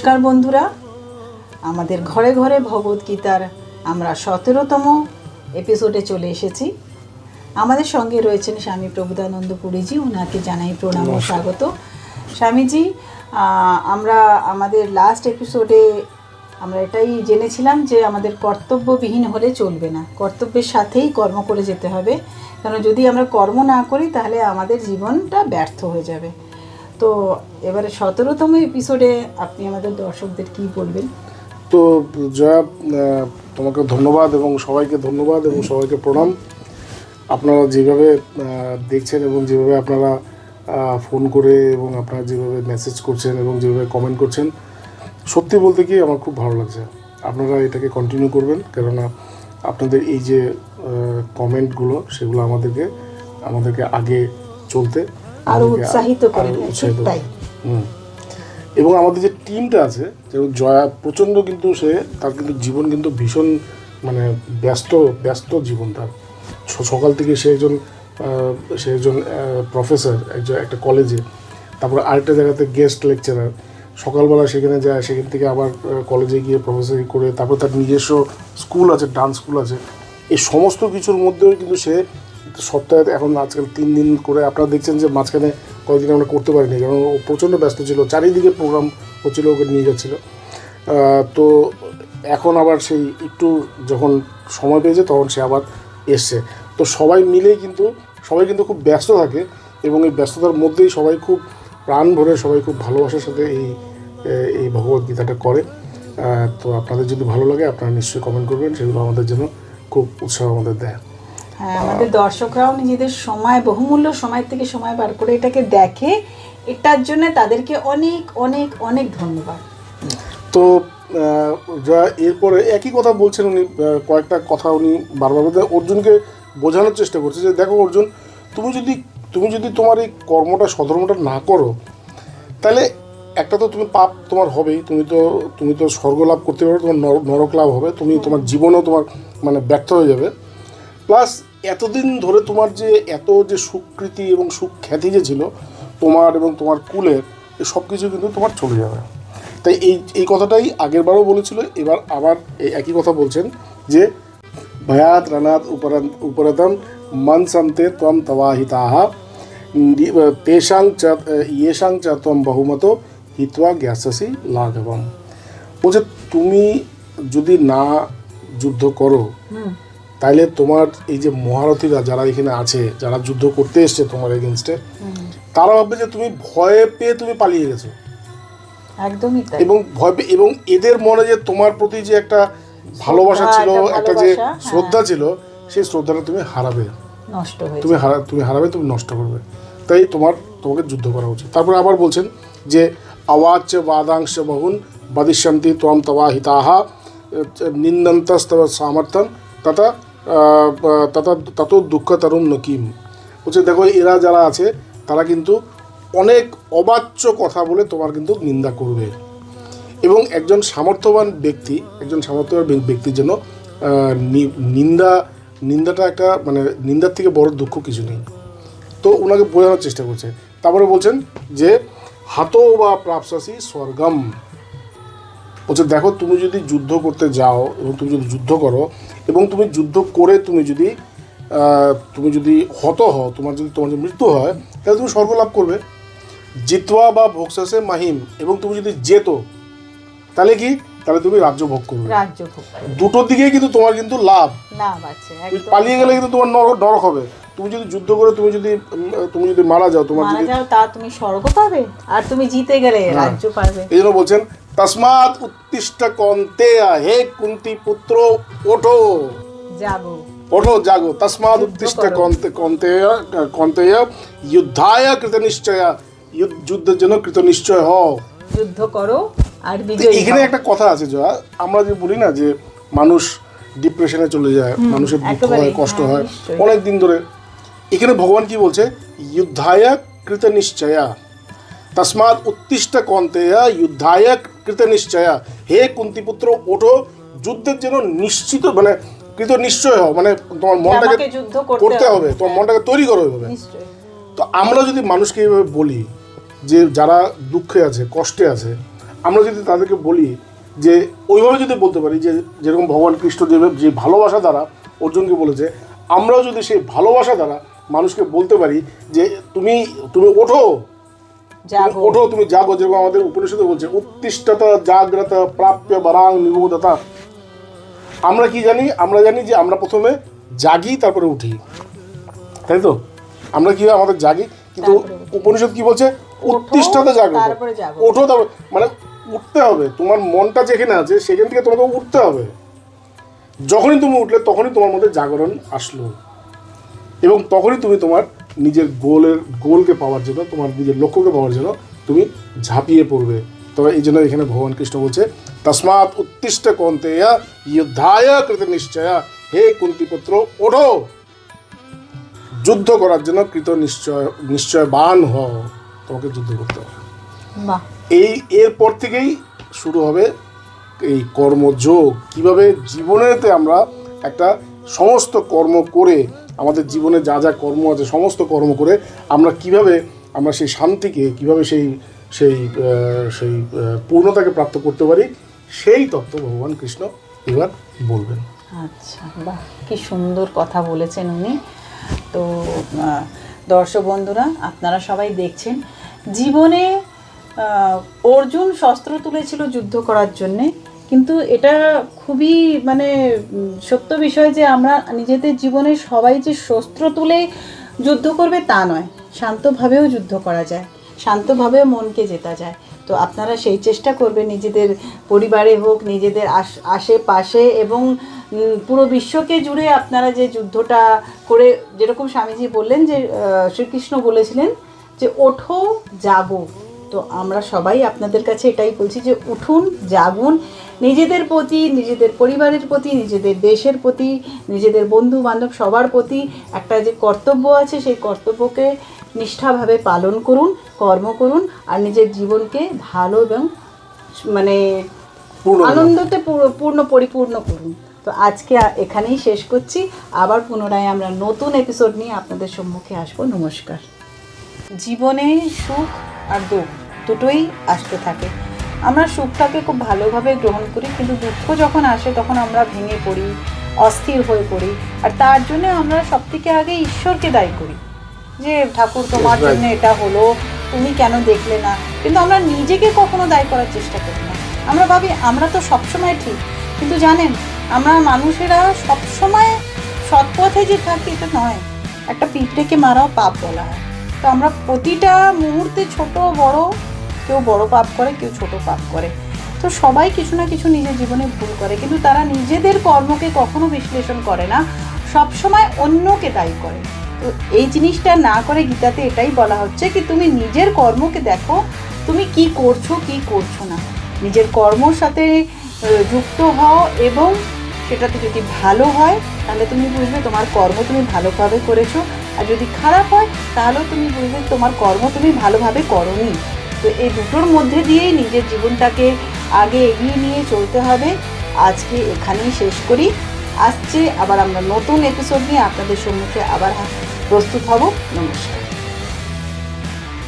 নমস্কার বন্ধুরা। আমাদের ঘরে ঘরে ভগবদ্গীতার আমরা সতেরোতম এপিসোডে চলে এসেছি। আমাদের সঙ্গে রয়েছেন স্বামী প্রভুদানন্দ পুরীজি ওনাকে জানাই প্রণাম ও স্বাগত। স্বামীজি আমরা আমাদের লাস্ট এপিসোডে আমরা এটাই জেনেছিলাম যে আমাদের কর্তব্যবিহীন হলে চলবে না। কর্তব্যের সাথেই কর্ম করে যেতে হবে। কারণ যদি আমরা কর্ম না করি তাহলে আমাদের জীবনটা ব্যর্থ হয়ে যাবে। তো এবারে সতেরোতম এপিসোডে আপনি আমাদের দর্শকদের কি বলবেন? তো জয়া তোমাকে ধন্যবাদ এবং সবাইকে ধন্যবাদ এবং সবাইকে প্রণাম। আপনারা যেভাবে দেখছেন এবং যেভাবে আপনারা ফোন করে এবং আপনারা যেভাবে মেসেজ করছেন এবং যেভাবে কমেন্ট করছেন, সত্যি বলতে কি আমার খুব ভালো লাগছে। আপনারা এটাকে কন্টিনিউ করবেন, কেননা আপনাদের এই যে কমেন্টগুলো সেগুলো আমাদেরকে আমাদেরকে আগে চলতে আরও উৎসাহিত করে ঠিক তাই। এবং আমাদের যে টিমটা আছে যেমন জয়া প্রচণ্ড কিন্তু সে তার কিন্তু জীবন কিন্তু ভীষণ মানে ব্যস্ত ব্যস্ত জীবন তার। সকাল থেকে সে একজন সে একজন প্রফেসর একজন একটা কলেজে তারপরে আরেকটা জায়গাতে গেস্ট লেকচারার সকালবেলা সেখানে যায় সেখান থেকে আবার কলেজে গিয়ে প্রফেসরি করে তারপর তার নিজস্ব স্কুল আছে ডান্স স্কুল আছে। এই সমস্ত কিছুর মধ্যেও কিন্তু সে সপ্তাহে এখন আজকাল তিন দিন করে আপনারা দেখছেন যে মাঝখানে কয়েকদিন আমরা করতে পারিনি, কারণ ও প্রচণ্ড ব্যস্ত ছিল। চারিদিকে প্রোগ্রাম হচ্ছিল, ওকে নিয়ে যাচ্ছিল। তো এখন আবার সেই একটু যখন সময় পেয়েছে তখন সে আবার এসছে। তো সবাই মিলেই কিন্তু, সবাই কিন্তু খুব ব্যস্ত থাকে এবং এই ব্যস্ততার মধ্যেই সবাই খুব প্রাণ ভরে, সবাই খুব ভালোবাসার সাথে এই এই ভগবদ্গীতাটা করে। তো আপনাদের যদি ভালো লাগে আপনারা নিশ্চয়ই কমেন্ট করবেন, সেগুলো আমাদের জন্য খুব উৎসাহ আমাদের দেয়। আমাদের দর্শকরাও নিজেদের সময়, বহুমূল্য সময় থেকে সময় বার করে এটাকে দেখে, এটার জন্য তাদেরকে অনেক অনেক অনেক ধন্যবাদ। তো যা এরপরে একই কথা বলছেন উনি কয়েকটা কথা উনি বারবার অর্জুনকে বোঝানোর চেষ্টা করছে যে, দেখো অর্জুন, তুমি যদি তুমি যদি তোমার এই কর্মটা, সধর্মটা না করো, তাহলে একটা তো তুমি পাপ তোমার হবেই। তুমি তো তুমি তো স্বর্গ লাভ করতে পারো তোমার নর- নরক লাভ হবে। তুমি তোমার জীবনও তোমার মানে ব্যর্থ হয়ে যাবে। প্লাস এতদিন ধরে তোমার যে এত যে সুকৃতি এবং সুখ্যাতি যে ছিল, তোমার এবং তোমার কুলের সব কিছু কিন্তু তোমার চলে যাবে। তাই এই এই কথাটাই আগের বারও বলেছিল, এবার আবার এই একই কথা বলছেন যে, ভয়াত রানাত উপরতম মন সন্তে ত্বম তবাহিতাহ তেষাং চ ইয়েষাং চ ত্বম বহুমত হিত্বা জ্ঞাসসি লাঘবম। বলছে, তুমি যদি না যুদ্ধ করো তাইলে তোমার এই যে মহারথীরা যারা এখানে আছে যারা যুদ্ধ করতে এসছে তোমার এগেনস্টে তারা ভাববে যে তুমি ভয়ে পেয়ে তুমি পালিয়ে গেছো। একদমই এবং ভয় পেয়ে এবং এদের মনে যে তোমার প্রতি যে একটা ভালোবাসা ছিল একটা যে হ্যাঁ। শ্রদ্ধা ছিল সেই শ্রদ্ধাটা তুমি হারাবে। নষ্ট হয়ে তুমি হারা তুমি হারাবে তুমি নষ্ট করবে। তাই তোমার তোমাকে যুদ্ধ করা উচিত। তারপরে আবার বলছেন যে আওয়াজ বাদাংশ বহুন বাদিষ্যন্তি ত্বম তবাহিতাহা নিন্দন্তস্তব সামর্থ্যম তথা তথা তত দুঃখ তরুণ নকিম। বলছে, দেখো, এরা যারা আছে, তারা কিন্তু অনেক অবাচ্য কথা বলে তোমার কিন্তু নিন্দা করবে। এবং একজন সামর্থ্যবান ব্যক্তি, একজন সামর্থ্যবান ব্যক্তির জন্য নিন্দা, নিন্দাটা একটা মানে নিন্দার থেকে বড় দুঃখ কিছু নেই। তো ওনাকে বোঝানোর চেষ্টা করছে। তারপরে বলছেন যে, হাতো বা প্রাপসাসি স্বর্গম। বলছে দেখো তুমি যদি যুদ্ধ করতে যাও এবং তুমি যদি যুদ্ধ করো এবং তুমি যুদ্ধ করে তুমি যদি তুমি যদি হত হও তোমার যদি তোমার যদি মৃত্যু হয় তাহলে তুমি স্বর্গ লাভ করবে। জিতওয়া বা ভোক্সাসে মাহিম এবং তুমি যদি যেতো তাহলে কি? তাহলে তুমি রাজ্য ভোগ করবে। রাজ্য ভোগ। দুটোর দিকেই কিন্তু তোমার কিন্তু লাভ। লাভ আছে তুমি পালিয়ে গেলে কিন্তু তোমার নরক নরক হবে। তুমি যদি যুদ্ধ করে তুমি যদি তুমি যদি মারা যাও তোমার যদি তা তুমি স্বর্গ পাবে আর তুমি জিতে গেলে হ্যাঁ। রাজ্য পাবে। এই জন্য বলছেন তসমাৎ উত্তিষ্ট কন্তেয়া হে কুন্তি পুত্র ওঠো যাব ওঠো জাগো তসমাৎ যুদ্ধ উত্তিষ্ট। কন্তে কন্তেয়া কন্তেয়া যুদ্ধায় কৃত নিশ্চয়া যুদ্ধ- যুদ্ধের জন্য কৃত নিশ্চয় হও যুদ্ধ করো আর বিজয়ী এখানে একটা কথা আছে জয়া। আমরা যে বলি না যে মানুষ ডিপ্রেশনে চলে যায় মানুষের দুঃখ হয় কষ্ট হ্যাঁ, হয়। অনেক দিন ধরে এখানে ভগবান কি বলছে? যুদ্ধায়া কৃত নিশ্চয়া তসমাৎ উত্তিষ্ট কন্তেয়া যুদ্ধায়া কৃত নিশ্চয়া। হে কুন্তিপুত্র ওঠো। যুদ্ধের জন্য নিশ্চিত মানে কৃত নিশ্চয় হও। মানে তোমার মনটাকে করতে হবে। তোমার মনটাকে তৈরি করো এভাবে তো আমরা যদি মানুষকে এইভাবে বলি যে যারা দুঃখে আছে কষ্টে আছে আমরা যদি তাদেরকে বলি যে ওইভাবে যদি বলতে পারি যে যেরকম ভগবান কৃষ্ণ যে যে ভালোবাসা দ্বারা অর্জুনকে বলেছে আমরাও যদি সেই ভালোবাসা দ্বারা মানুষকে বলতে পারি যে তুমি তুমি ওঠো। ওঠো তুমি জাগো যেরকম আমাদের উপনিষদে বলছে উত্তিষ্ঠতা জাগ্রত প্রাপ্য বারাং নিবোধতা আমরা কি জানি? আমরা জানি যে আমরা প্রথমে জাগি তারপরে উঠি। তাই তো? আমরা কি আমাদের জাগি। কিন্তু উপনিষদ কি বলছে? উত্তিষ্ঠতা জাগ্রত। ওঠো তারপরে মানে উঠতে হবে। তোমার মনটা যেখানে আছে সেখান থেকে তোমাকে উঠতে হবে। যখনই তুমি উঠলে তখনই তোমার মধ্যে জাগরণ আসলো। এবং তখনই তুমি তোমার নিজের গোলের গোলকে পাওয়ার জন্য তোমার নিজের লক্ষ্যকে পাওয়ার জন্য তুমি ঝাঁপিয়ে পড়বে। তবে এই জন্য এখানে ভগবান কৃষ্ণ বলছে তসমাৎ উত্তিষ্ট কন্তেয়া যুদ্ধায় কৃত নিশ্চয়া। হে কুন্তিপুত্র ওঠো। যুদ্ধ করার জন্য কৃত নিশ্চয় নিশ্চয়বান হও। তোমাকে যুদ্ধ করতে হবে। এই এরপর থেকেই শুরু হবে এই কর্মযোগ। কীভাবে জীবনেতে আমরা একটা সমস্ত কর্ম করে আমাদের জীবনে যা যা কর্ম আছে, সমস্ত কর্ম করে আমরা কীভাবে আমরা সেই শান্তিকে, কীভাবে সেই সেই সেই পূর্ণতাকে প্রাপ্ত করতে পারি, সেই তত্ত্ব ভগবান কৃষ্ণ এবার বলবেন। আচ্ছা বাহ, কি সুন্দর কথা বলেছেন উনি। তো দর্শক বন্ধুরা, আপনারা সবাই দেখছেন, জীবনে অর্জুন শস্ত্র তুলেছিল যুদ্ধ করার জন্যে। কিন্তু এটা খুবই মানে সত্য বিষয় যে আমরা নিজেদের জীবনে সবাই যে শস্ত্র তুলে যুদ্ধ করবে তা নয়। শান্তভাবেও যুদ্ধ করা যায় শান্তভাবে মনকে জেতা যায়। তো আপনারা সেই চেষ্টা করবেন নিজেদের পরিবারে হোক, নিজেদের আশ- আশেপাশে এবং পুরো বিশ্বকে জুড়ে আপনারা যে যুদ্ধটা করে, যেরকম স্বামীজি বললেন যে শ্রীকৃষ্ণ বলেছিলেন যে, ওঠো, জাগো। তো আমরা সবাই আপনাদের কাছে এটাই বলছি যে উঠুন জাগুন। নিজেদের প্রতি নিজেদের পরিবারের প্রতি নিজেদের দেশের প্রতি নিজেদের বন্ধু বান্ধব সবার প্রতি একটা যে কর্তব্য আছে সেই কর্তব্যকে নিষ্ঠাভাবে পালন করুন কর্ম করুন আর নিজের জীবনকে ভালো এবং মানে আনন্দতে পূর্ণ পরিপূর্ণ করুন। তো আজকে এখানেই শেষ করছি। আবার পুনরায় আমরা নতুন এপিসোড নিয়ে আপনাদের সম্মুখে আসব। নমস্কার। জীবনে সুখ আর দুঃখ। দুটোই আসতে থাকে। আমরা সুখটাকে খুব ভালোভাবে গ্রহণ করি কিন্তু দুঃখ যখন আসে তখন আমরা ভেঙে পড়ি অস্থির হয়ে পড়ি। আর তার জন্য আমরা সব থেকে আগে ঈশ্বরকে দায়ী করি। যে ঠাকুর তোমার জন্য এটা হলো তুমি কেন দেখলে না? কিন্তু আমরা নিজেকে কখনো দায়ী করার চেষ্টা করি না। আমরা ভাবি আমরা তো সবসময় ঠিক। কিন্তু জানেন আমরা মানুষেরা সবসময় সৎ পথে যে থাকি এটা নয়। একটা পিঁপড়েকে মারাও পাপ বলা হয়। তো আমরা প্রতিটা মুহূর্তে ছোট বড় কেউ বড় পাপ করে, কেউ ছোট পাপ করে। তো সবাই কিছু না কিছু নিজের জীবনে ভুল করে, কিন্তু তারা নিজেদের কর্মকে কখনো বিশ্লেষণ করে না, সবসময় অন্যকে দায়ী করে। তো এই জিনিসটা না করে গীতাতে এটাই বলা হচ্ছে কি, তুমি নিজের কর্মকে দেখো, তুমি কি করছ কি করছ না। নিজের কর্মর সাথে যুক্ত হও এবং সেটাতে যদি ভালো হয়, তাহলে তুমি বুঝবে তোমার কর্ম তুমি ভালোভাবে করেছ। আর যদি খারাপ হয়, তাহলেও তুমি বুঝবে তোমার কর্ম তুমি ভালোভাবে করনি। তো এই দুটোর মধ্যে দিয়েই নিজের জীবনটাকে আগে এগিয়ে নিয়ে চলতে হবে। আজকে এখানেই শেষ করি। আসছে আবার আমরা নতুন এপিসোড নিয়ে আপনাদের সম্মুখে আবার প্রস্তুত হব। নমস্কার।